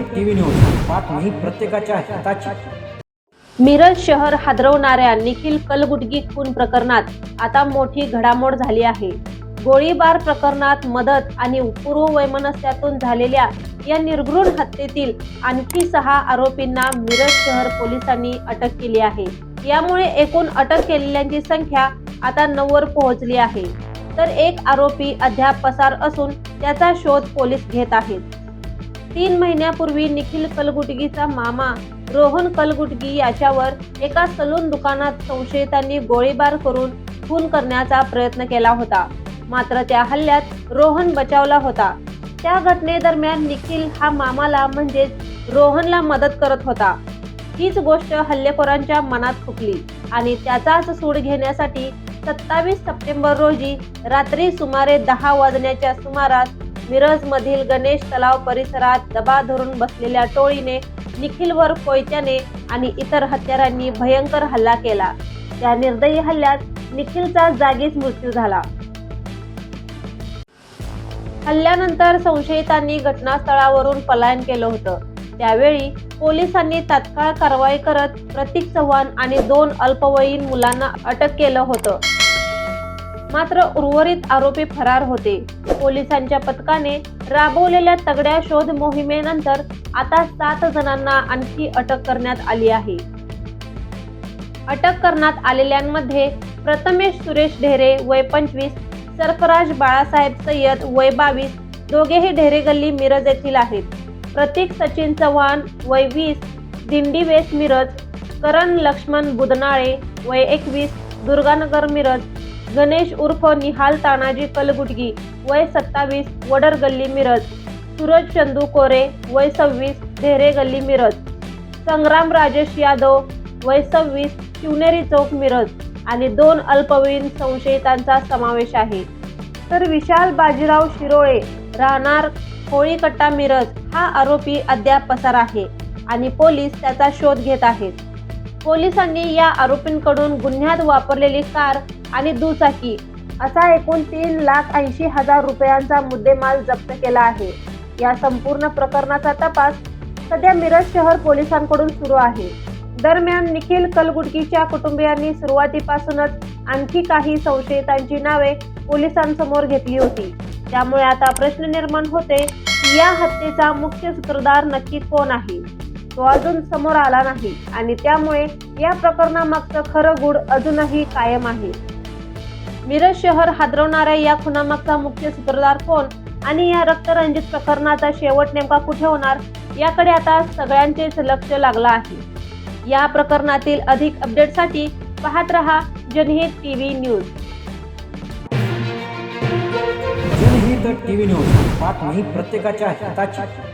TV news बातमी प्रत्येकाच्या हिताची. मिरज शहर हादरवणाऱ्या निखिल कलगुटगी खून प्रकरणात आता मोठी घडामोड झाली आहे. गोळीबार प्रकरणात मदत आणि पूर्व वैमनस्यातून झालेल्या या निर्घृण हत्येतील आणखी सहा आरोपींना मिरज शहर पोलिसांनी अटक केली आहे. यामुळे एकूण अटक केलेल्यांची संख्या आता नऊवर पोहोचली आहे. तर एक आरोपी अद्याप पसार असून त्याचा शोध पोलीस घेत आहेत. तीन महिन्यापूर्वी निखिल कलगुटगीचा मामा रोहन कलगुटगी याच्यावर एका सलून दुकानात संशयितांनी गोळीबार करून खून करण्याचा प्रयत्न केला होता. मात्र त्या हल्ल्यात रोहन बचावला होता. त्या घटनेदरम्यान निखिल हा मामाला म्हणजेच रोहनला मदत करत होता. हीच गोष्ट हल्लेखोरांच्या मनात खुपली आणि त्याचाच सूड घेण्यासाठी सत्तावीस सप्टेंबर रोजी रात्री सुमारे दहा वाजण्याच्या सुमारास मिरज मधील गणेश तलाव परिसरात दबा धरून बसलेल्या टोळीने निखिलवर कोयत्याने आणि इतर हत्यारांनी भयंकर हल्ला केला. त्या निर्दयी हल्ल्यात निखिलचा जागीच मृत्यू झाला. हल्ल्यानंतर संशयितांनी घटनास्थळावरून पलायन केलं होतं. त्यावेळी पोलिसांनी तात्काळ कारवाई करत प्रतीक चव्हाण आणि दोन अल्पवयीन मुलांना अटक केलं होतं. मात्र उर्वरित आरोपी फरार होते. पोलिसांच्या पथकाने राबवलेल्या तगड्या शोध मोहिमेनंतर आता सात जणांना आणखी अटक करण्यात आली आहे. अटक करण्यात आलेल्यांमध्ये प्रथमेश सुरेश ढेरे वय पंचवीस सरफराज बाळासाहेब सय्यद वय बावीस दोघेही ढेरे गल्ली मिरज येथील आहेत. प्रतीक सचिन चव्हाण वय वीस दिंडी वेस मिरज करण लक्ष्मण बुधनाळे वय एकवीस दुर्गानगर मिरज गणेश उर्फ निहाल तानाजी कलगुटगी वय सत्तावीस वडर गल्ली मिरज. सूरज चंदू कोरे वय सव्वीस ढेरे गल्ली मिरज. संग्राम राजेश यादव वय सव्वीस शिवनेरी चौक मिरज. आणि दोन अल्पवयीन संशयितांचा समावेश आहे. तर विशाल बाजीराव शिरोळे राहणार होळीकट्टा मिरज हा आरोपी अद्याप पसार आहे आणि पोलीस त्याचा शोध घेत आहेत. पोलिसांनी या आरोपींकडून गुन्ह्यात वापरलेली कार आणि दुचाकी. असा एकूण तीन लाख ऐंशी हजार रुपयांचा मुद्देमाल जप्त केला आहे. या संपूर्ण प्रकरणाचा तपास सध्या मिरज शहर पोलिसांकडून सुरू आहे. दरम्यान निखिल कलगुडकीच्या कुटुंबियांनी सुरुवातीपासूनच आणखी काही संशयितांची नावे पोलिसांसमोर घेतली होती. त्यामुळे आता प्रश्न निर्माण होते या हत्येचा मुख्य सूत्रधार नक्की कोण आहे? तो अजून समोर आला नाही आणि त्यामुळे या प्रकरणामागचं खरं गुढ अजूनही कायम आहे. मिरज शहर हादरवणाऱ्या या खुनामागचा मुख्य सूत्रधार कोण आणि या रक्तरंजित प्रकरणाचा शेवट नेमका कुठे होणार याकडे आता सगळ्यांचेच लक्ष लागलं आहे. या प्रकरणातील अधिक अपडेटसाठी पाहत रहा Janhit TV news. Janhit TV news बातमी प्रत्येकाच्या हिताची.